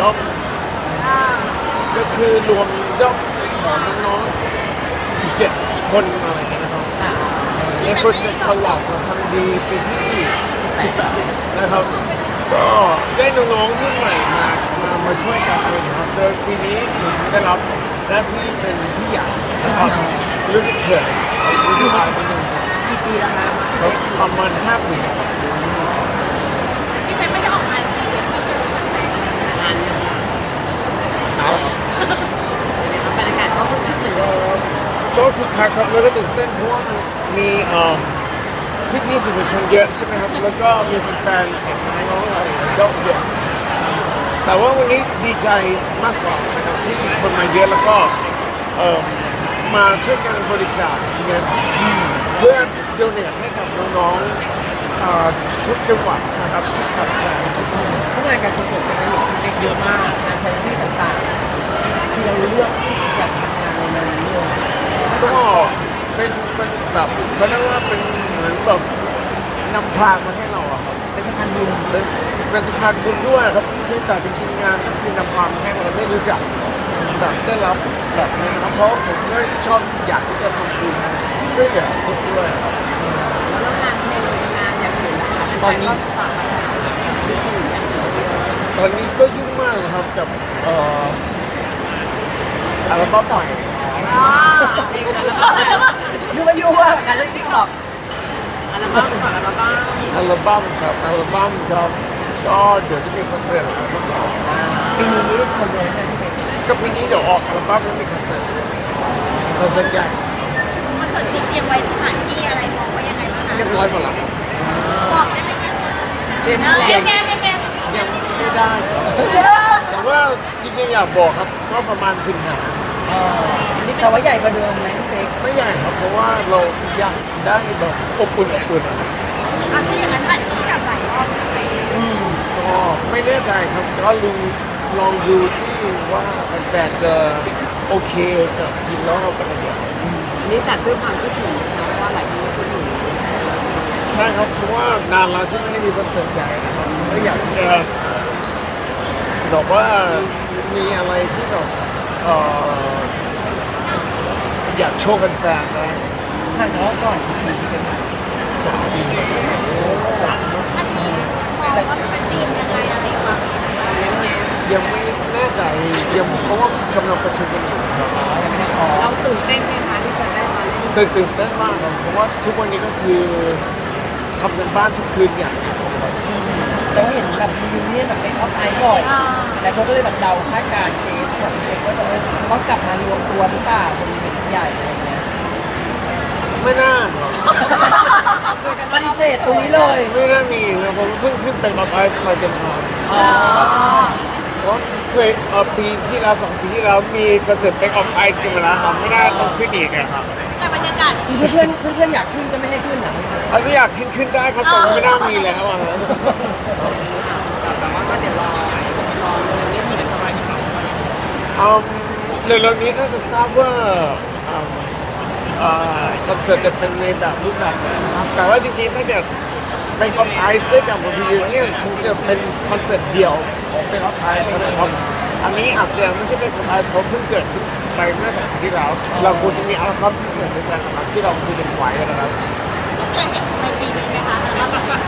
ด้อมอ่าก็คือรวมด้อมของน้องๆ17 คนอะไรอย่างเงี้ยนะครับในโปรเจกต์คอลแลบของทำดีปีที่18นะครับ ก็ได้น้องๆรุ่นใหม่มามามาช่วยกันเลยนะครับโดยปีนี้ผมได้รับหน้าที่เป็นพี่ใหญ่นะครับรู้สึกเขินรู้สึกอายนิดนึงครับกี่ปีแล้วครับก็ประมาณ5ปีครับ พี่เพชรไม่ได้ออกมาทีเดียวก็เจอแฟน บรรยากาศก็คึกคักเหมือนเดิม ก็ คือคักครับแล้วก็ตื่นเต้นเพราะว่ามันมีเอ่อพี่พี่สื่อมวลชนเยอะใช่ไหมครับแล้วก็มีแฟนๆของน้องอะไรก็เยอะแต่ว่าวันนี้ดีใจมากกว่านะครับที่คนมาเยอะแล้วก็เอ่อมาช่วยกันบริจาคเงินเพื่อโดเนทให้กับน้องๆเอ่อทุกจังหวัดนะครับที่ขาดแคลนทุกงานการกุศลจะเห็นเด็กเยอะมากงานชาริตี้ต่างๆ ที่เราเลือกอยากทำงานในแนวนี้เลย ก็เป็นเป็น แบบเขาเรียกว่าเป็นเหมือนแบบนำพามาให้เราอะครับเป็นสะพานบุญเป็นเป็นสะพานบุญด้วยครับที่คือแต่จริงๆงานก็คือนำความให้เราไม่รู้จักแบบได้รับแบบนี้นะครับเพราะผมก็ชอบอยากที่จะทำบุญช่วยเหลือคนด้วยครับแล้วงานเพลงงานอย่างอื่นนะคะตอนนี้ฝากมาถามที่อื่นอย่างเดียวตอนนี้ก็ยุ่งมากนะครับกับเอ่ออัลบั้มใหม่ อ๋อยูมายูว่าการเล่นติ๊กต็อกอัลบั้มฝากอัลบั้มอัลบั้มครับอัลบั้มครับก็เดี๋ยวจะมีคอนเสิร์ตนะครับปีนี้คนเดียวใช่ไหมพี่เป๊กก็ปีนี้เดี๋ยวออกอัลบั้มแล้วมีคอนเสิร์ตคอนเสิร์ตใหญ่คอนเสิร์ตนี้เตรียมไว้สถานที่อะไรบอกไว้ยังไงบ้างคะเรียบร้อยหมดแล้วบอกได้ไหมคะเรียนเออเรียนแก้ไม่แก้ยังไม่ได้ครับแต่ว่าจริงๆอยากบอกครับก็ประมาณสิงหา แต่ว่าใหญ่กว่าเดิมไหมพี่เป๊กไม่ใหญ่ครับเพราะว่าเราอยากได้แบบอบอุ่นอบอุ่นอะครับอะถ้าอย่างนั้นอาจจะต้องจัดหลายรอบไปก็ไม่แน่ใจครับก็ดูลองดูที่ว่าแฟนๆจะโอเคกับยินแล้วเราเป็นยังไงนี่จัดด้วยความคิดถึงเพราะว่าหลายคนก็คิดถึงใช่ครับเพราะว่านานแล้วที่ไม่ได้มีคอนเสิร์ตใหญ่นะครับก็อยากจะบอกว่ามีอะไรที่แบบ เอ่ออยากโชว์แฟนๆนะห่างจากว่าก่อนกี่ปีพี่เป๊กสองปีอันนี้มองว่าเป็นธีมยังไงอะไรบ้างยังไม่แน่ใจยังเพราะว่ากำลังประชุมกันอยู่ครับยังไม่พอเราตื่นเต้นไหมคะที่จะได้มาเล่นตื่นตื่นเต้นมากครับเพราะว่าทุกวันนี้ก็คือทำกันบ้านทุกคืนอย่างหนักครับแต่ว่าเห็นแบบมียูเนี่ยแบบเป็นออฟไอบ่อยหลายคนก็เลยแบบเดาคาดการณ์เคส ของพี่เป๊กว่าจะเออจะต้องกลับมารวมตัวหรือเปล่าบนเวทีใหญ่อะไรอย่างเงี้ยไม่น่าครับปฏิเสธตรงนี้เลยไม่น่ามีครับผมเพิ่งขึ้นไปกับไอซ์มาเต็มทางอ๋อเพราะเคยเอ่อปีที่แล้วสองปีที่แล้วมีคอนเสิร์ต Back of Ice กันมาแล้วครับไม่น่าต้องขึ้นอีกอะครับแต่บรรยากาศคือเพื่อนเพื่อนเพื่อนๆอยากขึ้นก็ไม่ให้ขึ้นหรอพี่เป๊กเอาที่อยากขึ้นขึ้นได้ครับแต่ว่าไม่น่ามีแล้วอะครับ แต่ว่าก็เดี๋ยวรอรอเลยนี่มีอะไรกันบ้าง อืมเร็วๆนี้น่าจะทราบว่าอืมเอ่อคอนเสิร์ตจะเป็นในแบบรูปแบบไหนนะครับแต่ว่าจริงๆถ้าเกิด Back of Ice ได้กับ v ีเนี่ยคงจะเป็นคอนเสิร์ตเดี่ยวของ Back of Ice นะครับอันนี้อาจจะไม่ใช่ Back of Ice เพราะเพิ่งเกิดขึ้นไปเมื่อสองปีที่แล้วเราควรจะมีอัลบั้มพิเศษด้วยกันนะครับที่เราคุยกันไว้นะครับ จะเห็นในปีนี้ไหมคะอัลบั้มพิเศษ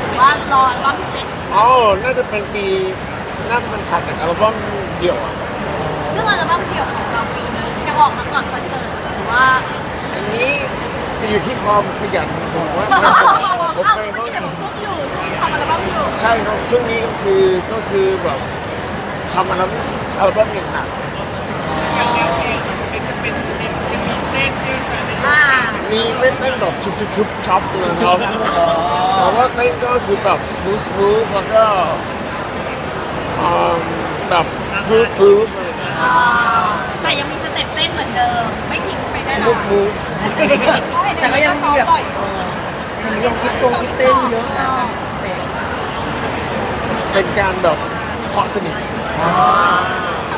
หรือว่ารออัลบั้มพิเศษอ๋อ น่าจะเป็นปี น่าจะเป็นถัดจากอัลบั้มเดี่ยวอะ ซึ่งอัลบั้มเดี่ยวของเราปีนี้จะออกมาก่อนคอนเสิร์ตหรือว่าอันนี้อยู่ที่ความขยันผมว่าผมเอ้าไปเขาที่แต่ผมซุกอยู่ทำอัลบั้มอยู่ใช่ครับช่วงนี้ก็คือก็คือแบบทำอัลบั้มอัลบั้มอย่างหนักอ่ามีไม่เต้นแบบชุบชุบชุบช็อปเลยครับแต่ว่าเต้นก็คือแบบส o t h ส m o o t h แล้วก็อืมแบบบ o ู b บ o ู t อะไรเงี้ยอ่า แต่ยังมีสเต็ปเต้นเหมือนเดิม ไม่ทิ้งไปแน่นอมูนฟมูฟแต่ก็ยังมีแบบเห็นลงคลิปตรงคลิปเต้นเยอะนะเป๊กเป็นการแบบเคาะสนิท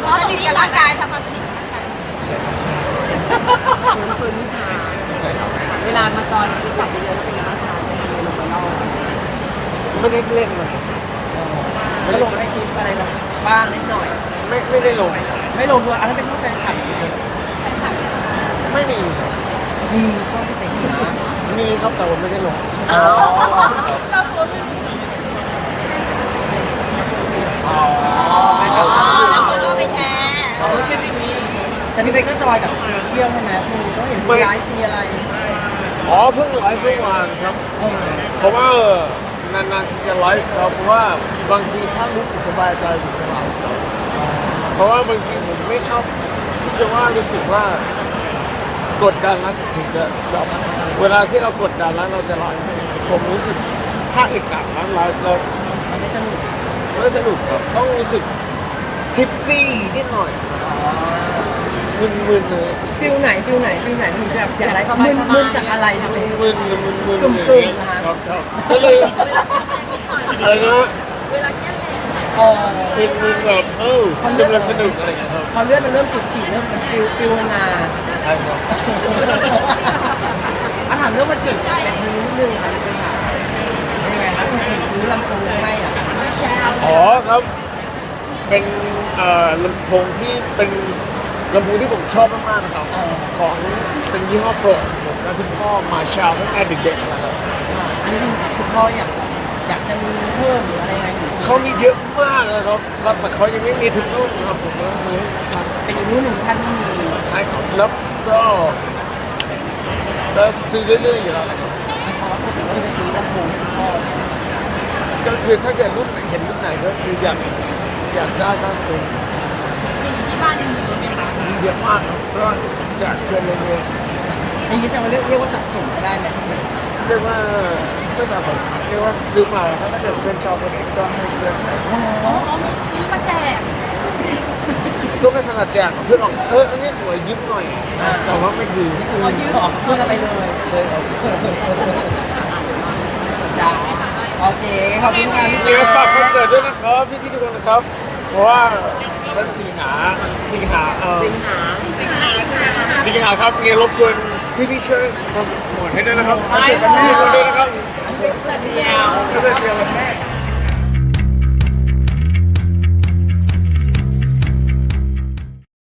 เพราะตรงนี้ร่างกายทำความสนิทกับร่างกายใช่ใช่ใช่มันเป็นวิชาใช่ครับเวลามาจอยคลิปตัดเยอะๆแล้วเป็นยังไงบ้างคะในลงไปเล่าไม่ได้เล่นเลย ก็ลงให้คลิปอะไรลงบ้างนิดหน่อย ไม่ไม่ได้ลงครับ ไม่ลงด้วยอันนั้นเป็นช่วงแฟนคลับไม่มีครับมีก็ไม่เป็นนะมีครับแต่ว่าไม่ได้ลงอ๋อเจ้าตัวไม่มีอ๋อแฟนคลับอ๋ก็อจะดูแล้วคนก็ไปแชร์แต่พี่เบนก็จอยกับโซเชียลใช่ไหมคือก็เห็นมีไลฟ์มีอะไรอ๋อเพิ่งไลฟ์เมื่อวานครับเออเพราะว่านานๆที่จะไลฟ์ครับเพราะว่าบางทีถ้ารู้สึกสบายใจถึงจะไลฟ์ครับเพ ราะว่าบางทีผมไม่ชอบที่จะว่ารู้สึกว่ากดดันแล้วถึงจะแบบเวลาที่เรากดดันแล้วเราจะไลฟ์ผมรู้สึกถ้าอึดอัดแล้วไลฟ์แล้วมันไม่สนุกไม่สนุกครับต้องรู้สึกทิปซี่นิดหน่อยมึนๆเลยฟิลไหนฟิลไหนฟิลไหนถึงแบบอยากไลฟ์มึนมึนจากอะไรดูมึนมึนๆมึนๆกึ่มๆนะฮะก็เลยอะไรนะ เออมึนมึนแบบเออมันกำลังสนุกอะไรอย่างเงี้ยครับพอเลือดมันเริ่มสูบฉีดเริ่มเป็นฟิลฟิลนาใช่ครับอาถามเรื่องมันเกิดแบบนี้นิดนึงค่ะพี่เป็นค่ะยังไงครับถึงถึงซื้อลำโพงให้อะอ๋อครับ เป็นเอ่อลำโพงที่เป็นลำโพงที่ผมชอบมากๆนะครับของเป็นยี่ห้อโปรดของผมและคุณพ่อมาชาวตั้งแต่เด็กๆนะครับอันนี้คุณพ่ออยาก อยากจะมีเพิ่มหรืออะไรยังไงอยู่เขามีเยอะมากนะครับครับแต่เขายังไม่มีทุกรุ่นนะครับผมก็ซื้อทันเป็นอีกรุ่นหนึ่งท่านที่มีใช่ครับแล้วก็ก็ซื้อเรื่อยๆอยู่แล้วนะครับไม่พอพูดถึงว่าจะไปซื้อลำโพงให้คุณพ่อเนี่ยก็คือถ้าเกิดรุ่นไหนเห็นรุ่นไหนก็คืออยากอยากได้ก็ซื้อที่บ้านยังมีไหมคะมีเยอะมากครับก็จากเครื่องเรื่อยอย่างนี้แสดงว่าเรียกเรียกว่าสะสมก็ได้ไหมพี่เป็นๆเรียกว่า ก็สะสมเรียกว่าซื้อมาแล้วถ้าเกิดเพื่อนชอบก็ก็ให้เพื่อนอ๋อเขามีซื้อมาแจกก็ไม่ขนาดแจกเพื่อนบอกเอออันนี้สวยยิ้มหน่อย แต่ว่าไม่คือนี่คือพูดกันไปเลยเลยจ้าโอเคขอบคุณค่ะพี่เดี๋ยวฝากคอนเสิร์ตด้วยนะครับพี่ๆทุกคนนะครับ เพราะว่าเป็นสิงหาสิงหาเออสิงหาสิงหาใช่ไหมคะสิงหาครับเงี้ยรบกวน พี่ๆช่วยโปรโมทให้ด้วยนะครับคอนเสิร์ตกันทุกคนด้วยนะครับเป็นสัตว์เดียว ก็จะเชียร์